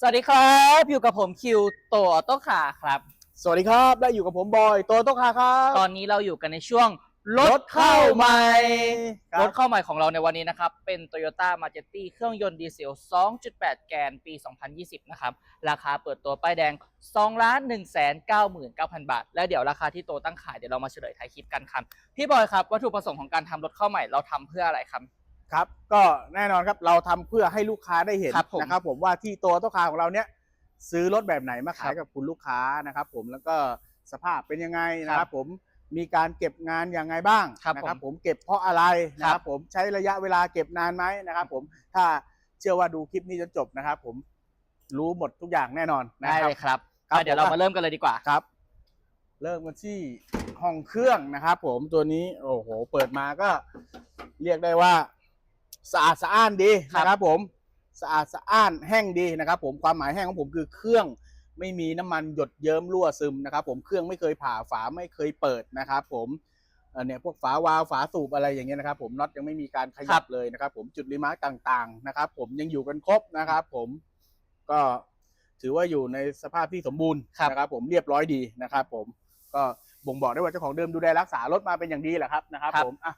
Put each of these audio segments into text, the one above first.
สวัสดีครับ อยู่กับผมคิวโตออโต้คาร์ครับ สวัสดีครับและอยู่กับผมบอยโตโต้คาครับตอนนี้เราอยู่กันในช่วงรถเข้าใหม่ครับรถเข้าใหม่ของเราในวันนี้นะครับ เป็น Toyota m a j e t i เครื่องยนต์ดีเซล 2.8 แกนปี 2020 นะครับ ราคาเปิดตัวป้ายแดง 2 1 9 9 0 0 0 บาท และเดี๋ยวราคาที่โตตั้งขายเดี๋ยวเรามาเฉลยท้ายคลิปกันครับ พี่บอยครับ วัตถุประสงค์ของการทำรถเข้าใหม่เราทำเพื่ออะไรครับ ครับก็แน่นอนครับเราทำเพื่อให้ลูกค้าได้เห็นครับผมนะครับผมว่าที่โตโต้คาของเราเนี้ยซื้อรถแบบไหนมาขายครับกับคุณลูกค้านะครับผมแล้วก็สภาพเป็นยังไงนะคครัรับบผมมีการเก็บงานยังไงบ้างครับนะครับผมผมเก็บเพราะอะไรนะคครัรับบผมใช้ระยะเวลาเก็บนานไหมนะครับผมถ้าเชื่อว่าดูคลิปนี้จนจบนะครับผมรู้หมดทุกอย่างแน่นอนนะได้ครัเลบยครับครับอะเดี๋ยวเราผมมาเริ่มกันเลยดีกว่าครับ เริ่มกันที่ห้องเครื่องนะครับผมตัวนี้โอ้โหเปิดมาก็เรียกได้ว่า สะอาดสะอ้านดีครับนะครับผมสะอาดสะอ้านแห้งดีนะครับผมความหมายแห้งของผมคือเครื่องไม่มีน้ำมันหยดเยิ้มรั่วซึมนะครับผมเครื่องไม่เคยผ่าฝาไม่เคยเปิดนะครับผมเอ่อเนี่ยพวกฝาวาล์วฝาสูบอะไรอย่างเงี้ยนะครับผมน็อตยังไม่มีการขครัยับบเลยนะครับผมจุดรีมาร์กต่างๆนะครับผมยังอยู่กันครบนะครับผมก็ถือว่าอยู่ในสภาพที่สมบูรณ์ครับนะครับผมเรียบร้อยดีนะครับผมก็บ่งบอกได้ว่าเจ้าของเดิมดูแลรักษารถมาเป็นอย่างดีแหละครับนะครับครับผมอะ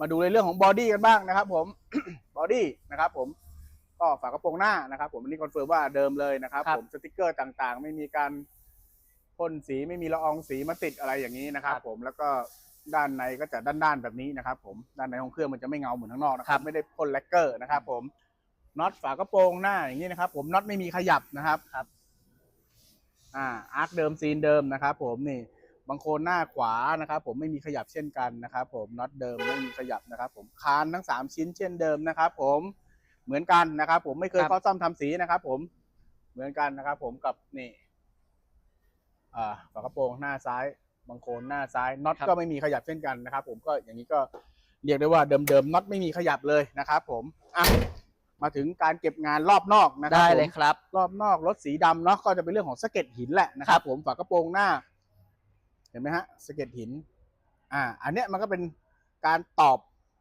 มาดูในเรื่องของบอดี้กันบ้างนะครับผม บอดี้นะครับผมก็ฝากระโปรงหน้านะครับ ผมอันนี้คอนเฟิร์มว่าเดิมเลยนะครับครับผมสติกเกอร์ต่างๆ ไม่มีการพ่นสีไม่มีละอองสีมาติดอะไรอย่างนี้นะครับครับ ผมแล้วก็ด้านในก็จะด้านๆแบบนี้นะครับ ผมด้านในของเครื่องมันจะไม่เงาเหมือนข้างนอกนะคครัรับบไม่ได้พ่นแลกเกอร์นะครับ ผมน็อตฝากระโปรงหน้าอย่างนี้นะครับ ผมน็อตไม่มีขยับนะครับครับ อ่าอาร์คเดิมซีนเดิมนะครับ ผมนี่ บางโคนหน้าขวานะครับ ผมไม่มีขยับเช่นกันนะครับ ผมน็อตเดิมไม่มีขยับนะครับ ผมคานทั้งสามชิ้นเช่นเดิมนะครับ ผมเหมือนกันนะครับ ผมไม่เคยครับเข้าซ่อมทำสีนะครับ ผมเหมือนกันนะครับ ผมกับนี่อ่าฝากระโปรงหน้าซ้ายบางโคนหน้าซ้ายน็อตครับก็ไม่มีขยับเช่นกันนะครับ ผมก็อย่างนี้ก็เรียกได้ว่าเดิมๆน็อตไม่มีขยับเลยนะครับ ผมอะมาถึงการเก็บงานรอบนอกนะครัได้ผมเลยครับ รอบนอกรถสีดำเนาะก็จะเป็นเรื่องของสะเก็ดหินแหละนะครับ ผมฝากระโปรงหน้าเห็นไหมฮะสะเก็ดหิน อ่า อันเนี้ยมันก็เป็นการตอบ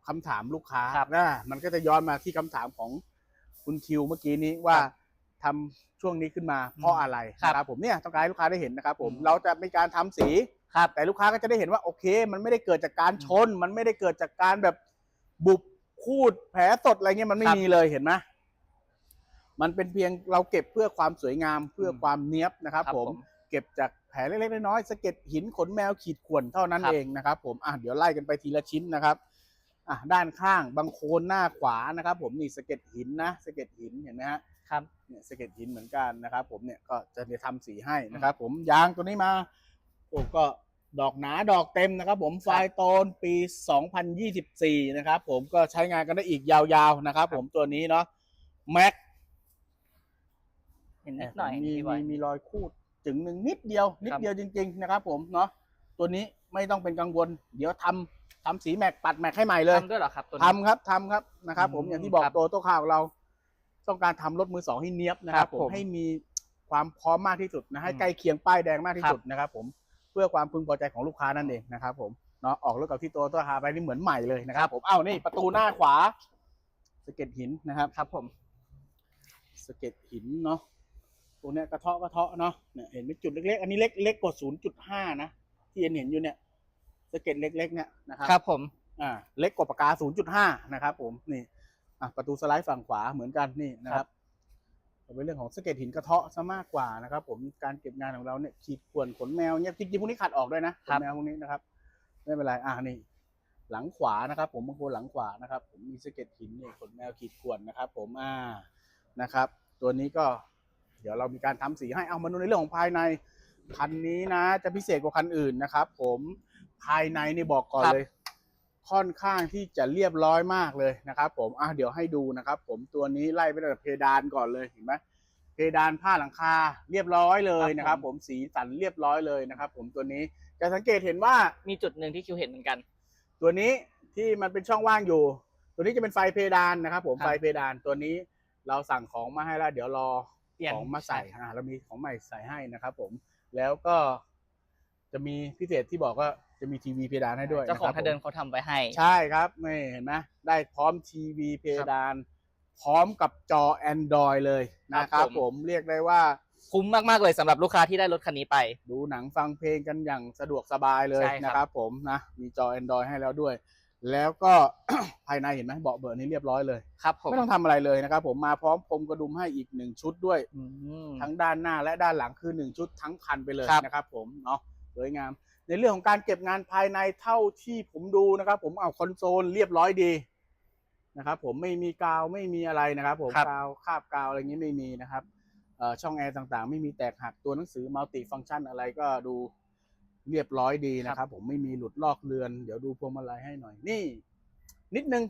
คำถามลูกค้าครับนะมันก็จะย้อนมาที่คำถามของคุณคิวเมื่อกี้นี้ว่าครับทำช่วงนี้ขึ้นมาเพราะอะไรครับนะครับผมเนี่ยต้องการให้ลูกค้าได้เห็นนะครับผมอืมเราจะมีการทำสีครับแต่ลูกค้าก็จะได้เห็นว่าโอเค มันไม่ได้เกิดจากการชน มันไม่ได้เกิดจากการแบบบุบคูดแผลสดอะไรเงี้ยมันไม่ครับมีเลยเห็นไหมมันเป็นเพียงเราเก็บเพื่อความสวยงามเพื่อความเนี้ยบนะครับผมเก็บจากแผลเล็กๆน้อยๆสะเก็ดหินขนแมวขีดข่วนเท่านั้นครับเองนะครับ ผมอะเดี๋ยวไล่กันไปทีละชิ้นนะครับอะด้านข้างบางโคนหน้าขวานะครับ ผมนี่สะเก็ดหินนะสะเก็ดหินเห็นไหมฮะครับเนี่ยสะเก็ดหินเหมือนกันนะครับ ผมเนี่ยก็จะเดี๋ยวทำสีให้นะครับ ผมยางตัวนี้มาโอ้ก็ดอกหนาดอกเต็มนะครับ ผมไฟล์โตนปี 2024 นะครับ ผมก็ใช้งานกันได้อีกยาวๆนะครับ ผมตัวนี้เนาะแม็กเห็นนิดหน่อยมีพี่บอมียมีรอยคูด จึงหนึ่งนิดเดียว นิดครับเดียวจริง ๆ นะครับ ผมเนาะตัวนี้ไม่ต้องเป็นกังวล เดี๋ยวทำทำสีแม็กปัดแม็กให้ใหม่เลยทำด้วยเหรอครับตัวนี้ทำครับทำครับนะครับ ผมอืมอย่างที่บอกครับตัวโต๊ะข่าวของเรา ต้องการทำรถมือสองให้เนี้ยบนะครัครับบผผมมให้มีความพร้อมมากที่สุดนะให้อืมใกล้เคียงป้ายแดงมากที่ครับสุดนะครับ ผมเพื่อความพึงพอใจของลูกค้านั่นเองนะครับ ผมเนาะออกรถกับที่ตัวโต๊ะข่าวไปนี่เหมือนใหม่เลยนะครับ ผมเอ้านี่ประตูหน้าขวาสะเก็ดหินนะครับ ครับ ผมสะเก็ดหินเนาะต รงเนี้ยกระเทาะกระเทาะเนาะเนี่ยเห็นไหมจุดเล็กๆ อันนี้เล็กเล็กกว่าศูนย์จุดห้านะที่เห็นเห็นอยู่เนี่ยสะเก็ดเล็ก ๆ เนี่ยนะครับครับผมอ่าเล็กกว่าปากกาศูนย์จุดห้านะครับ ผมนี่อะประตูสไลด์ฝั่งขวาเหมือนกันนี่นะครับเป็นเรื่องของสะเก็ดหินกระเทาะซะมากกว่านะครับ ผมการเก็บงานของเราเนี่ยขีดข่วนขนแมวเนี่ยจริงๆพวกนี้ขัดออกด้วยนะขนแมวพวกนี้นะครับไม่เป็นไรอ่านี่หลังขวานะครับ ผมบางคนหลังขวานะครับ ผมมีสะเก็ดหินเนี่ยขนแมวขีดข่วนนะครับ ผมอ่านะครับ ตัวนี้ก็เดี๋ยวเรามีการทำสีให้เอามาดูในเรื่องของภายในคันนี้นะ จะพิเศษกว่าคันอื่นนะครับ ผมภายในนี่บอกก่อนครับเลย ค่อนข้างที่จะเรียบร้อยมากเลยนะครับ ผมอะเดี๋ยวให้ดูนะครับ ผมตัวนี้ไล่ไปตั้งแต่เพดานก่อนเลยเห็นไหมเพดานผ้าหลังคาเรียบร้อยเลยนะครับ ผมสีสันเรียบร้อยเลยนะครับ ผมตัวนี้จะสังเกตเห็นว่ามีจุดหนึ่งที่คิวเห็นเหมือนกัน ตัวนี้ที่มันเป็นช่องว่างอยู่ ตัวนี้จะเป็นไฟเพดานนะครับ ผมครับไฟเพดานตัวนี้เราสั่งของมาให้แล้ว เดี๋ยวรอ เปลี่ยน ของมาใส่ใช่ครับอ่าเรามีของใหม่ใส่ให้นะครับผมแล้วก็จะมีพิเศษที่บอกว่าจะมีทีวีเพดานให้ด้วยเจ้าของนะครับถ้าเดินผมเขาทำไว้ให้ ใช่ครับไม่เห็นไหมได้พร้อมทีวีเพดาน พร้อมกับจอ Android เลยนะครับผม ผมเรียกได้ว่าคุ้มมากๆเลยสำหรับลูกค้าที่ได้รถคันนี้ไป ดูหนังฟังเพลงกันอย่างสะดวกสบายเลยใช่ครับ นะครับผมนะมีจอ Android ให้แล้วด้วย แล้วก็ ภายในเห็นไหมเบาะเบอร์นี้เรียบร้อยเลย ครับผมไม่ต้องทำอะไรเลยนะครับผมมาพร้อมพรมกระดุมให้อีกหนึ่งชุดด้วย อืม ทั้งด้านหน้าและด้านหลังคือหนึ่งชุดทั้งคันไปเลยครับ นะครับผมเนาะสวยงาม ในเรื่องของการเก็บงานภายในเท่าที่ผมดูนะครับ ผมเอาคอนโซลเรียบร้อยดีนะครับผมไม่มีกาวไม่มีอะไรนะครับผมครับ กาวคาบกาวอะไรอย่างนี้ไม่มีนะครับเอ่อช่องแอร์ต่างๆ ไม่มีแตกหักตัวหนังสือมัลติฟัง c t ชันอะไรก็ดู เรียบร้อยดีนะครับ ผมไม่มีหลุดลอกเลือน เดี๋ยวดูพวงมาลัยให้หน่อย นี่ นิดนึง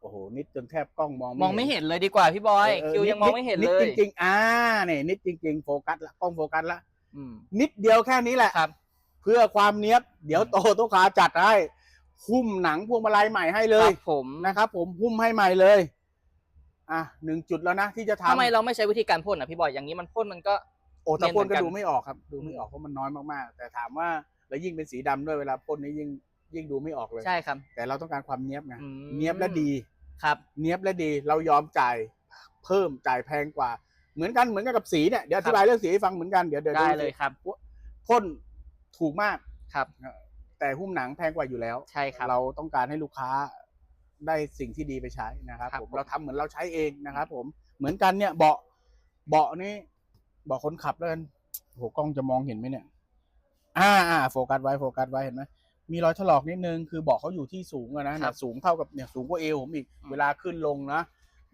โอ้โห นิดจนแทบกล้องมองมองไม่เห็นเลยดีกว่าพี่บอยเออคิวยังมองไม่เห็นเลยดจริงๆอ่าเนี่ยนิดจริง ๆ โฟกัสละกล้องโฟกัสละอืมนิดเดียวแค่นี้แหละครับ เพื่อความเนี้ยบ เดี๋ยวโตตุกาจัดให้หุ้มหนังพวงมาลัยใหม่ให้เลคยรับผมนะครับ ผมหุ้มให้ใหม่เลย อะหนึ่งจุดแล้วนะที่จะทำทำไมเราไม่ใช้วิธีการพ่นอะพี่บอยอย่างนี้มันพ่นมันก็ โอ้แต่พ่นก็เนียนเหมือนกันดูไม่ออกครับ ดูไม่ออกเพราะมันน้อยมากๆ แต่ถามว่าแล้วยิ่งเป็นสีดำด้วยเวลาพ่นนี่ยิ่งยิ่งดูไม่ออกเลยใช่ครับ แต่เราต้องการความเนี้ยบไงอืมเนี้ยบและดีครับเนี้ยบและดีเรายอมจ่ายเพิ่มจ่ายแพงกว่า เหมือนกันเหมือนกันกับสีเนี่ยเดี๋ยวอธิบายเรื่องสีให้ฟังเหมือนกันเดี๋ยวเดี๋ยวได้ดูเลยครับพ่นถูกมากครับ แต่หุ้มหนังแพงกว่าอยู่แล้วใช่ครับเราต้องการให้ลูกค้าได้สิ่งที่ดีไปใช้นะครับครับผมผมเราทำเหมือนเราใช้เองนะครับผมเหมือนกันเนี่ยเบาะเบาะนี่เบาะคนขับแล้วกันโหกล้องจะมองเห็นไหมเนี่ย อ่าอ่าโฟกัสไว้โฟกัสไว้เห็นไหมมีรอยถลอกนิดนึงคือเบาะเขาอยู่ที่สูงอะนะเนี่ยสูงเท่ากับเนี่ยสูงกว่าเอวผมอีกอืมเวลาขึ้นลงนะ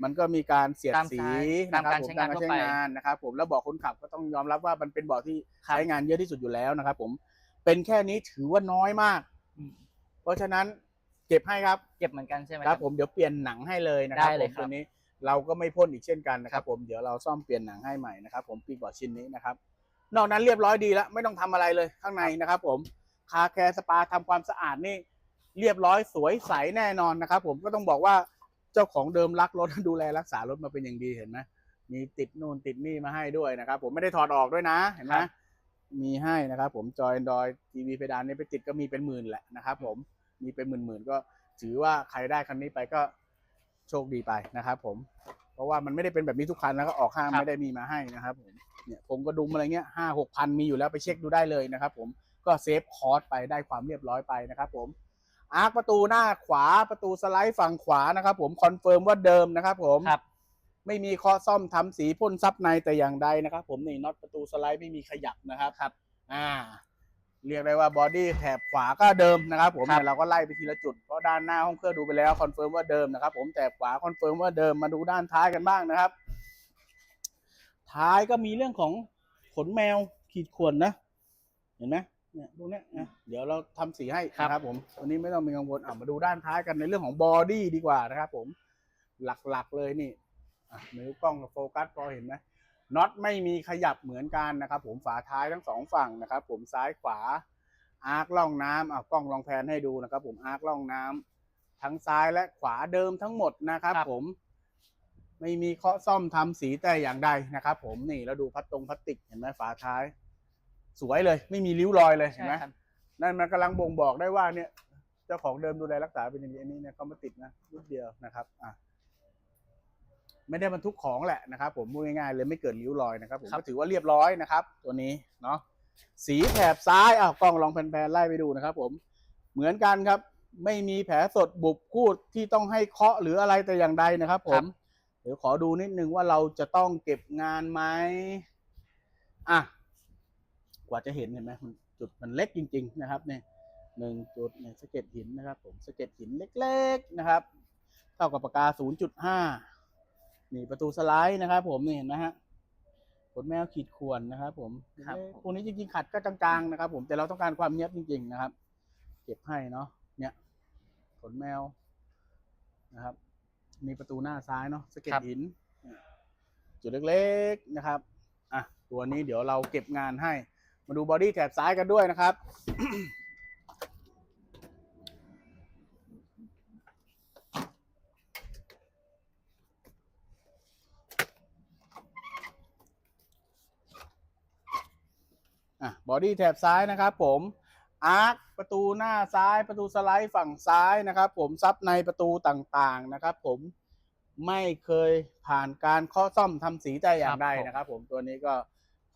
มันก็มีการเสียดตามสีสายนะครับตามการผมใช้งานตมทั่วไป งานนะครับ ผมแล้วเบาะคนขับก็ต้องยอมรับว่ามันเป็นเบาะที่ครับ ใช้งานเยอะที่สุดอยู่แล้วนะครับ ผมเป็นแค่นี้ถือว่าน้อยมาก อืม เพราะฉะนั้นเก็บให้ครับ เก็บเหมือนกันใช่ไหมครับผมเดี๋ยวเปลี่ยนหนังให้เลยนะครับได้เลยผมครับ ตัวนี้ เราก็ไม่พ่นอีกเช่นกันนะคครัรับบผมเดี๋ยวเราซ่อมเปลี่ยนหนังให้ใหม่นะครับ ผมปีกบอร์ดชิ้นนี้นะครับ นอกนั้นเรียบร้อยดีแล้วไม่ต้องทำอะไรเลยข้างในนะครับ ผมคาแคร์สปาทำความสะอาดนี่เรียบร้อยสวยใสแน่นอนนะครับ ผมก็ต้องบอกว่าเจ้าของเดิมรักรถดูแลรักษารถมาเป็นอย่างดีเห็นไหมมีติดนู่นติดนี่มาให้ด้วยนะครับ ผมไม่ได้ถอดออกด้วยนะเห็นไหมครับมีให้นะครับ ผมจอย Android ทีวีเพดานนี่ไปติดก็มีเป็นหมื่นแหละนะครับ ผมมีเป็นหมื่นๆก็ถือว่าใครได้คันนี้ไปก็ โชคดีไปนะครับผม เพราะว่ามันไม่ได้เป็นแบบนี้ทุกคันแล้วก็ออกห้างครับไม่ได้มีมาให้นะครับผมเนี่ยผมก็ดุมอะไรเงี้ยห้าหกพันมีอยู่แล้วไปเช็คดูได้เลยนะครับผมก็เซฟคอร์สไปได้ความเรียบร้อยไปนะครับผมอาร์คประตูหน้าขวาประตูสไลด์ฝั่งขวานะครับผมคอนเฟิร์มว่าเดิมนะครับผมครับไม่มีเคาะซ่อมทำสีพ่นซับในแต่อย่างใดนะครับ ผมนี่น็อตประตูสไลด์ไม่มีขยับนะครับครับ อ่า เรียกได้ว่าบอดี้แถบขวาก็เดิมนะครับผมครับเนี่ยเราก็ไล่ไปทีละจุดเพราะด้านหน้าห้องเครื่องดูไปแล้วคอนเฟิร์มว่าเดิมนะครับผมแต่ขวาคอนเฟิร์มว่าเดิมมาดูด้านท้ายกันบ้างนะครับ ท้ายก็มีเรื่องของขนแมวขีดข่วนนะ เห็นไหมเนี่ยพวกเนี้ยนะเดี๋ยวเราทำสีให้ครับนะครับผมวันนี้ไม่ต้องมีกังวลอะมาดูด้านท้ายกันในเรื่องของบอดี้ดีกว่านะครับผมหลักๆเลยนี่อะนิ้วกล้องกับโฟกัสพอเห็นไหม น็อตไม่มีขยับเหมือนกันนะครับผมฝาท้ายทั้งสองฝั่งนะครับผมซ้ายขวาอาร์คล่องน้ำอะกล้องลองแพนให้ดูนะครับผมอาร์คล่องน้ำทั้งซ้ายและขวาเดิมทั้งหมดนะครับครับผมไม่มีเคาะซ่อมทำสีแต่อย่างใดนะครับ ผมนี่แล้วดูพัดตรงพลาสติกเห็นไหมฝาท้าย สวยเลย ไม่มีริ้วรอยเลยเห็นใช่ไหมครับนั่นมันกำลังบ่งบอกได้ว่าเนี่ย เจ้าของเดิมดูแลรักษาเป็นอย่างนี้อันนี้เนี่ยเขามาติดนะนิดเดียวนะครับ อะ ไม่ได้บรรทุกของแหละนะครับผมพูดง่ายๆเลยไม่เกิดริ้วรอยนะครับผมครับก็ถือว่าเรียบร้อยนะครับ ตัวนี้เนาะสีแถบซ้ายอ้าวกล้องลองแผนๆไล่ไปดูนะครับ ผมเหมือนกันครับ ไม่มีแผลสดบุบคูดที่ต้องให้เคาะหรืออะไรแต่อย่างใดนะครับ ผม เดี๋ยวขอดูนิดนึงว่าเราจะต้องเก็บงานไหมอะกว่าจะเห็นเห็นไหมมันจุดมันเล็กจริง ๆ นะครับ เนี่ยหนึ่งจุดเนี่ยสะเก็ดหินนะครับ ผมสะเก็ดหินเล็ก ๆนะครับ เท่ากับปากกา 0.5 นี่ประตูสไลด์นะครับ ผมนี่เห็นไหมฮะขนแมวขีดข่วนนะครับ ผมครับเอ๊ะพวกนี้จริงๆขัดก็จางๆนะครับ ผมแต่เราต้องการความเนียบจริง ๆ นะครับ เก็บให้เนาะเนี่ยขนแมวนะครับ มีประตูหน้าซ้ายเนาะสะเก็ดครับหิน จุดเล็กๆนะครับอะตัวนี้เดี๋ยวเราเก็บงานให้ มาดูบอดี้แถบซ้ายกันด้วยนะครับ บอดี้แถบซ้ายนะครับผมอาร์คประตูหน้าซ้ายประตูสไลด์ฝั่งซ้ายนะครับผมซับในประตูต่างๆนะครับผมไม่เคยผ่านการข้อซ่อมทำสีแต่อย่างใดครับผมนะครับผมตัวนี้ก็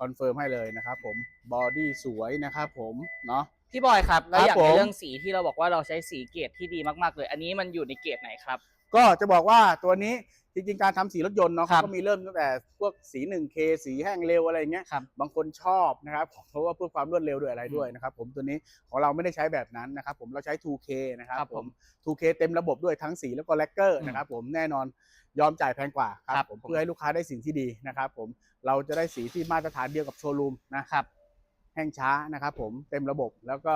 คอนเฟิร์มให้เลยนะครับผมบอดี้สวยนะครับผมเนาะพี่บอยครับ แล้วครับอย่างผในมเรื่องสีที่เราบอกว่าเราใช้สีเกรดที่ดีมากๆเลย อันนี้มันอยู่ในเกรดไหนครับ ก็จะบอกว่าตัวนี้ จริงๆการทำสีรถยนต์เนาะครับเขาก็มีเริ่มตั้งแต่พวกสี 1K สีแห้งเร็วอะไรอย่างเงี้ยครับ บางคนชอบนะครับเพราะว่าเพื่อความรวดเร็วด้วยอะไรด้วยนะครับผมตัวนี้ของเราไม่ได้ใช้แบบนั้นนะครับผมเราใช้ 2K นะครับครับผผมม 2K เต็มระบบด้วยทั้งสีแล้วก็แลกเกอร์อืมนะครับผมแน่นอนยอมจ่ายแพงกว่าคครัรับบผมผม เพื่อให้ลูกค้าได้สิ่งที่ดีนะครับผมเราจะได้สีที่มาตรฐานเดียวกับโชว์รูมนะครับ แห้งช้านะครับผมเต็มระบบแล้วก็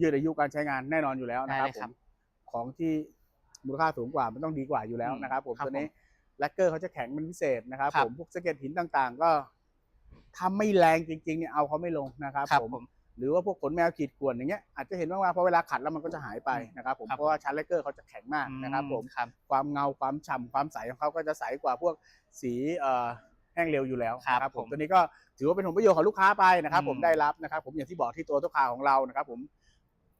ยืดอายุการใช้งานแน่นอนอยู่แล้วนะครับได้เลยผครับมของที่ มูลค่าสูงกว่ามันต้องดีกว่าอยู่แล้วอืมนะครับ ผมครับตัวนี้แลกเกอร์เขาจะแข็งเป็นพิเศษนะครับครับผมพวกสะเก็ดหินต่างๆ ก็ทำไม่แรงจริงๆเนี่ยเอาเขาไม่ลงนะครับครับผมผมหรือว่าพวกขนแมวขีดข่วนอย่างเงี้ยอาจจะเห็นว่าพอเวลาขัดแล้วมันก็จะหายไปนะครับผมครับเพราะว่าชั้นแลกเกอร์เขาจะแข็งมากนะครับผมครับความเงาความฉ่ำความใสของเขาก็จะใสกว่าพวกสีเอ่อแห้งเร็วอยู่แล้วครับนะผมผมตัวนี้ก็ถือว่าเป็นผลประโยชน์ของลูกค้าไปนะครับผมอืมได้รับนะครับผมอย่างที่บอกที่ตัวตัวคาของเรานะครับผม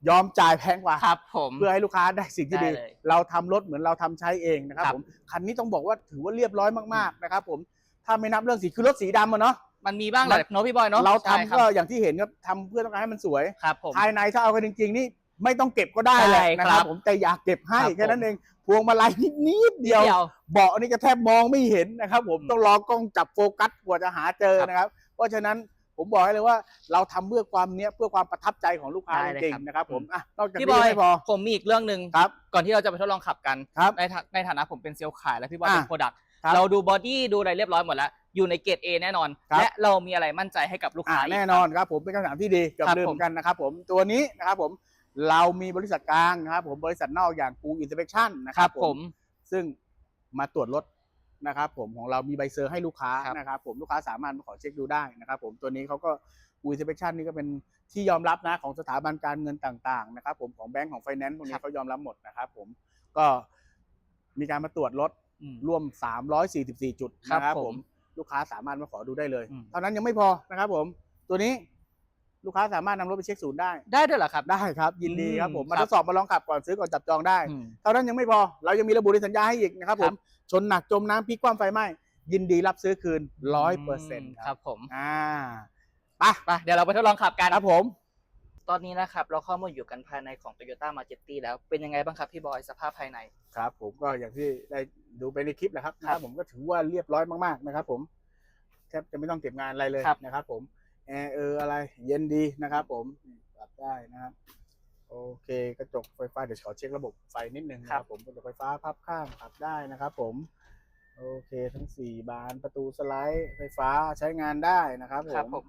ยอมจ่ายแพงกว่า ครับผม เพื่อให้ลูกค้าได้สิ่งที่ดี ได้เลยเราทำรถเหมือนเราทำใช้เองนะครับครับ ผมคันนี้ต้องบอกว่าถือว่าเรียบร้อยมากๆนะครับผมถ้าไม่นับเรื่องสีคือรถสีดำอะเนาะมันมีบ้างแหมัละนเนอะพี่บอยเนาะเราทำใช่คก็บอย่างที่เห็นก็ทำเพื่อต้องการให้มันสวย ครับผม ภายในถ้าเอากันจริงๆนี่ไม่ต้องเก็บก็ได้แหละใช่นะคครัรับบผมแต่อยากเก็บให้ครับ แค่นั้นผมเองพวงมาลัยนิดๆเดียว เบาะนี่จะแทบมองไม่เห็นนะครับ ผมอืมต้องรอกล้องจับโฟกัสกว่าจะหาเจอครับ นะครับ เพราะฉะนั้น ผมบอกให้เลยว่าเราทำเพื่อความเนี้ยเพื่อความประทับใจของลูกค้าได้จเลยริงครับๆนะครับผมอืมอะนอกจากพี่นี้บอยไม่พอผมมีอีกเรื่องหนึ่งครับก่อนที่เราจะไปทดลองขับกันครับในฐาในฐานะผมเป็นเซลล์ขายและพี่บอยอะเป็นโปรดักต์ครับเราดูบอดี้ดูอะไรเรียบร้อยหมดแล้วอยู่ในเกรด A แน่นอนครับและเรามีอะไรมั่นใจให้กับลูกอ่าค้าอีกแน่นอนครับผมเป็นคำถามที่ดีเกับครับลืมผมกันนะครับผมตัวนี้นะครับผมเรามีบริษัทกลางนะครับผมบริษัทนอกอย่างกูอินสเปคชั่นนะคครัรับบผมซึ่งมาตรวจรถ นะครับผมของเรามีใบเซอร์ให้ลูกค้าครับ นะครับผมลูกค้าสามารถมาขอเช็คดูได้นะครับผมตัวนี้เขาก็วีเซเ c ชันนี่ก็เป็นที่ยอมรับนะของสถาบันการเงินต่างๆนะครับผมของแบงก์ของไฟแนนซ์พวกนี้เขายอมรับหมดนะครับผมก็มีการมาตรวจรถ อืมร่วม 344 จุดครับนะครับผผม ม ลูกค้าสามารถมาขอดูได้เลย อืม เท่านั้นยังไม่พอนะครับผม ตัวนี้ ลูกค้าสามารถนำรถไปเช็คศูนย์ได้ ได้ด้วยเหรอครับ ได้ครับ ยินดีครับผมอืมมาคทรับดสอบมาลองขับก่อนซื้อก่อนจับจองได้ อืม เท่านั้นยังไม่พอ เรายังมีระบุในสัญญาให้อีกนะครับผครัมบชนหนักจมน้ำพลิกคว่ำไฟไหม้ ยินดีรับซื้อคืนร้อยเปอร์เซ็นต์คครัรับบผมอ่าไปไปเดี๋ยวเราไปทดลองขับกันครับผม ตอนนี้นะครับเราเข้ามาอยู่กันภายในของ Toyota m a j e t t y แล้วเป็นยังไงบ้างครับพี่บอยสภาพภายใน ครับผมก็อย่างที่ได้ดูไปในคลิปแหละครับครับนะครับผมก็ถือว่าเรียบร้อยมากๆนะครับผมแทบจะไม่ต้องเก็บงานอะไรเลยครับ นะครับผม แอร์เอออะไร เย็นดีนะครับผมปรับได้นะครับโอเคกระจกไฟฟ้าเดี๋ยวขอเช็คระบบไฟนิดนึงนะครับผมกระจกไฟฟ้าพับข้างปรับได้นะครับผมโอเค ทั้งสี่บานประตูสไลด์ไฟฟ้าใช้งานได้นะครับครับผผมม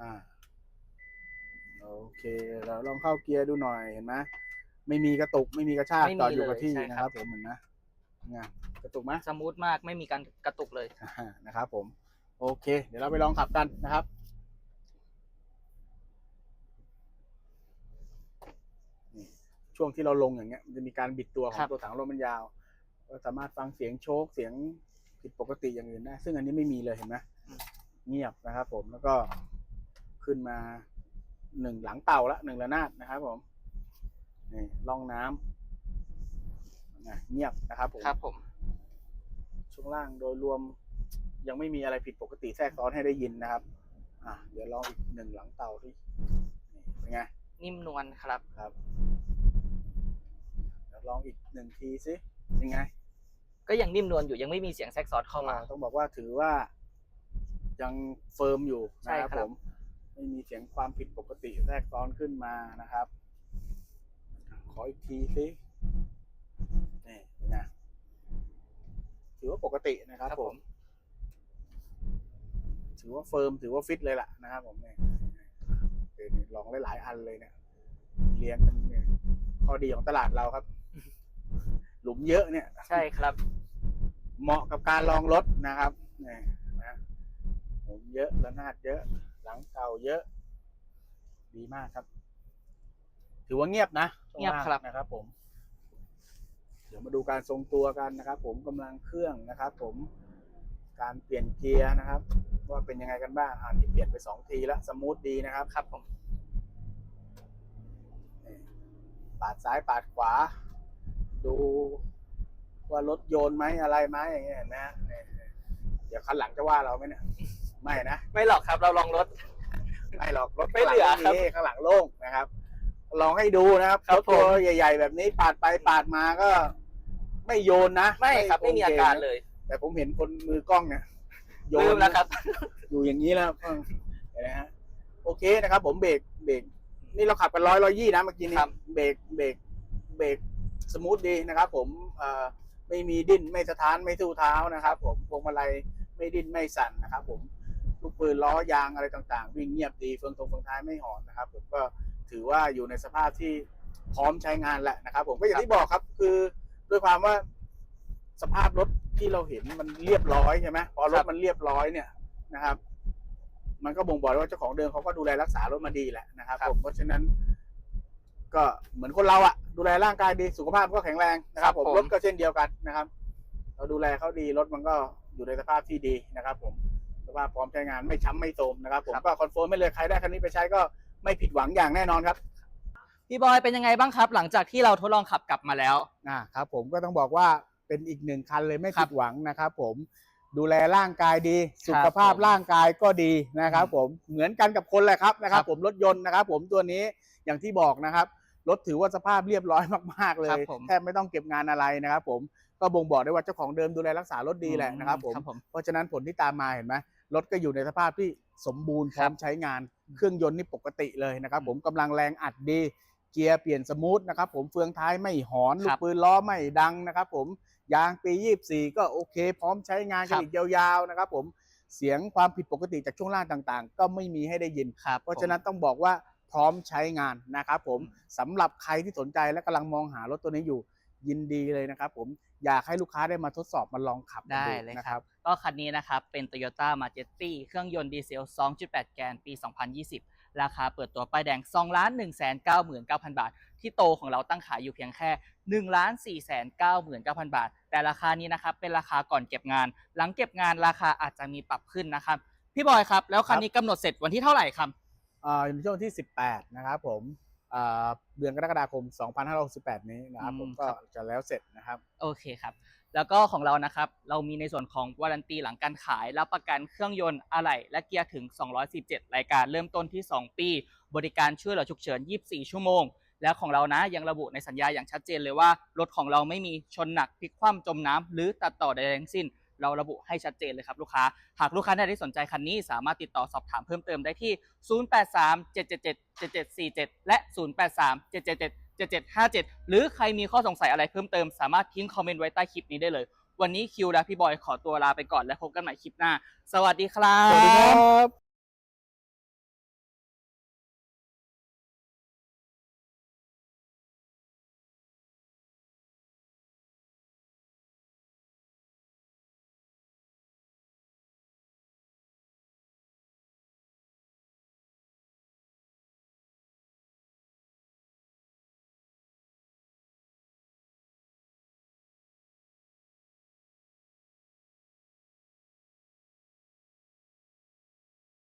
อ่าโอเค เราลองเข้าเกียร์ดูหน่อยเห็นไหมไม่มีกระตุกไม่มีกระชากไม่มีจอดอยู่กับเลยที่ใช่นะคครัรับบผมเห็นไหมไงกระตุกไหมสมูทมากไม่มีการกระตุกเลยอ่านะครับผม โอเค เดี๋ยวเราไปลองขับกันนะครับนี่ ช่วงที่เราลงอย่างเงี้ยมันจะมีการบิดตัวขอครังบ ตัวถังลมมันยาวก็สามารถฟังเสียงโชคเสียงผิดปกติอย่างอื่นได้ ซึ่งอันนี้ไม่มีเลยเห็นไหมเงียบนะครับ ผมแล้วก็ขึ้นมาหนึ่งหลังเต่าละหนึ่งระนาดนะครับ ผมนี่ล่องน้ำนะเงียบนะครับผม ครับผม ช่วงล่างโดยรวมยังไม่มีอะไรผิดปกติแทรกซ้อนให้ได้ยินนะครับ อะเดี๋ยวลองอีกหนึ่งหลังเต่าที่นี่เป็นไงนิ่มนวลครับ ครับเดี๋ยว ลองอีกหนึ่งทีสิยังไงก็ยังนิ่มนวลอยู่ยังไม่มีเสียงแทรกซ้อนเข้ามาก็ต้องบอกว่าถือว่า ยังเฟิร์มอยู่ใช่นะครับคผรับมไม่มีเสียงความผิดปกติแทรกซ้อนขึ้นมานะครับ ขออีกทีสินี่เป็นไงถือว่าปกตินะครับผม ถือว่าเฟิร์มถือว่าฟิตเลยล่ะนะครับผมเนี่ยเดี๋ยวนี้ลองหลายๆอันเลยเนี่ยเรียงกันเนี่ยข้อดีของตลาดเราครับ หลุมเยอะเนี่ย ใช่ครับ เหมาะกับการลองรถนะครับเนี่ยนะผมเยอะระนาดเยอะ หลังเก่าเยอะ ดีมากครับ ถือว่าเงียบนะช่วงเงียบล่างครับนะครับ ผม เดี๋ยวมาดูการทรงตัวกันนะครับ ผมกำลังเครื่องนะครับ ผมการเปลี่ยนเกียร์นะครับว่าเป็นยังไงกันบ้างอ่านี่เปลี่ยนไปสองทีแล้วสมูทดีนะครับ ครับผมนี่ปาดซ้ายปาดขวา ดูว่ารถโยนไหมอะไรไหมอย่างเงี้ยเห็นไหมฮะเนี่ยเดี๋ยวคันหลังจะว่าเราไหมเนี่ยไม่นะไม่หรอกครับ เราลองรถไม่หรอกรถไม่เหลือข้างลังมีข้างหลังโล่งนะครับ ลองให้ดูนะครับครับรถตัวผมใหญ่ ๆ แบบนี้ปาดไปปาดมาก็ ไม่โยนนะไม่ครับไม่มีอาการเลย แต่ผมเห็นคนมือกล้องเนี่ยโยลืนมแล้วครับ อยู่อย่างนี้แล้วเออเห็นไหมฮะโอเคนะครับ ผมเบรกเบรกนี่เราขับกันร้อยร้อยยี่นะเมื่อกี้นี้ครับเบรกเบรกเบรก สมูทดีนะครับ ผมเอ่อไม่มีดิ้นไม่สะท้านไม่สู้เท้านะครับ ผมพวงมาลัยไม่ดิ้นไม่สั่นนะครับ ผมลูกปืนล้อยางอะไรต่างๆ วิ่งเงียบดีเฟืองตรงเฟืองท้ายไม่หอนนะครับ ผมก็ถือว่าอยู่ในสภาพที่พร้อมใช้งานแหละนะครับ ผมก็อย่างที่บอกครับ คือด้วยความว่าสภาพรถที่เราเห็นมันเรียบร้อยใช่ไหมพอรครัถบมันเรียบร้อยเนี่ยนะครับ มันก็บ่งบอกว่าเจ้าของเดิมเขาก็ดูแลรักษารถมาดีแหละนะครับ ผมเพราะฉะนั้น ก็เหมือนคนเราอะดูแลร่างกายดีสุขภาพก็แข็งแรงนะครับ ผมครับผม รถก็เช่นเดียวกันนะครับ เราดูแลเขาดีรถมันก็อยู่ในสภาพที่ดีนะครับ ผมสภาพพร้อมใช้งานไม่ช้ำไม่โทรมนะครับ ผมก็คอนเฟิร์มไม่เลยใครได้คันนี้ไปใช้ก็ไม่ผิดหวังอย่างแน่นอนครับพี่บอยเป็นยังไงบ้างครับ หลังจากที่เราทดลองขับกลับมาแล้ว อ่าครับ ผมก็ต้องบอกว่าเป็นอีกหนึ่งคันเลยไม่ครัผิบดหวังนะครับ ผมดูแลร่างกายดี สุขภาพผมร่างกายก็ดีนะครับอืมผมเหมือนกันกับคนแหละครับนะครัครับ บ ผมรถยนต์นะครับ ผมตัวนี้อย่างที่บอกนะครับ รถถือว่าสภาพเรียบร้อยมากๆเลครัยบผมแทบไม่ต้องเก็บงานอะไรนะครับผมก็บ่งบอกได้ว่าเจ้าของเดิมดูแลรักษารถดีแหละนะครับผมครับผมเพราะฉะนั้นผลที่ตามมาเห็นไหมรถก็อยู่ในสภาพที่สมบูรณ์พร้อมใช้งานเครื่องยนต์นี่ปกติเลยนะครับผมกำลังแรงอัดดี เกียร์เปลี่ยนสมูทนะครับผมเฟืองท้ายไม่หอนคลูรักบปืนล้อไม่ดังนะครับผมยางปี 24 ก็โอเค พร้อมใช้งานกัคนรับอีกยาวๆนะครับผมเสียงความผิดปกติจากช่วงล่างต่างๆ ก็ไม่มีให้ได้ยินครับเพราะฉะนั้นต้องบอกว่า พร้อมใช้งานนะครับผมอืมสำหรับใครที่สนใจและกำลังมองหารถตัวนี้อยู่ยินดีเลยนะครับผมอยากให้ลูกค้าได้มาทดสอบมาลองขับกันได้ดูเลยนะคครัรับบก็คันนี้นะครับเป็น Toyota Majetti เครื่องยนต์ดีเซล 2.8 แกนปี 2020 ราคาเปิดตัวป้ายแดง 2 1 9 9 9 0 0 บาท ที่โตของเราตั้งขายอยู่เพียงแค่ 1 4 9 9 0 0 0 บาท แต่ราคานี้นะครับเป็นราคาก่อนเก็บงาน หลังเก็บงานราคาอาจจะมีปรับขึ้นนะครับ พี่บอยครับ แล้วคันนี้กำหนดเสร็จวันที่เท่าไหร่ครับอ่าอยู่ ในช่วงที่ 18 นะครับผมอ่าเดือนกรกฎาคม 2568 นี้นะครับอืมผมก็ครับจะแล้วเสร็จนะครับ โอเคครับ แล้วก็ของเรานะครับ เรามีในส่วนของวารันตีหลังการขาย รับประกันเครื่องยนต์อะไหล่และเกียร์ถึง 217 รายการเริ่มต้นที่ 2 ปี บริการช่วยเหลือฉุกเฉิน 24 ชั่วโมง และของเรานะยังระบุในสัญญาอย่างชัดเจนเลยว่า รถของเราไม่มีชนหนักพลิกคว่ำจมน้ำหรือตัดต่อใดๆทั้งสิ้น เราระบุให้ชัดเจนเลยครับลูกค้า หากลูกค้าท่านใดที่สนใจคันนี้สามารถติดต่อสอบถามเพิ่มเติมได้ที่ 0837777747 และ 0837777757 หรือใครมีข้อสงสัยอะไรเพิ่มเติมสามารถทิ้งคอมเมนต์ไว้ใต้คลิปนี้ได้เลย วันนี้คิวและพี่บอยขอตัวลาไปก่อนและพบกันใหม่คลิปหน้า สวัสดีครับ สวัสดีครับ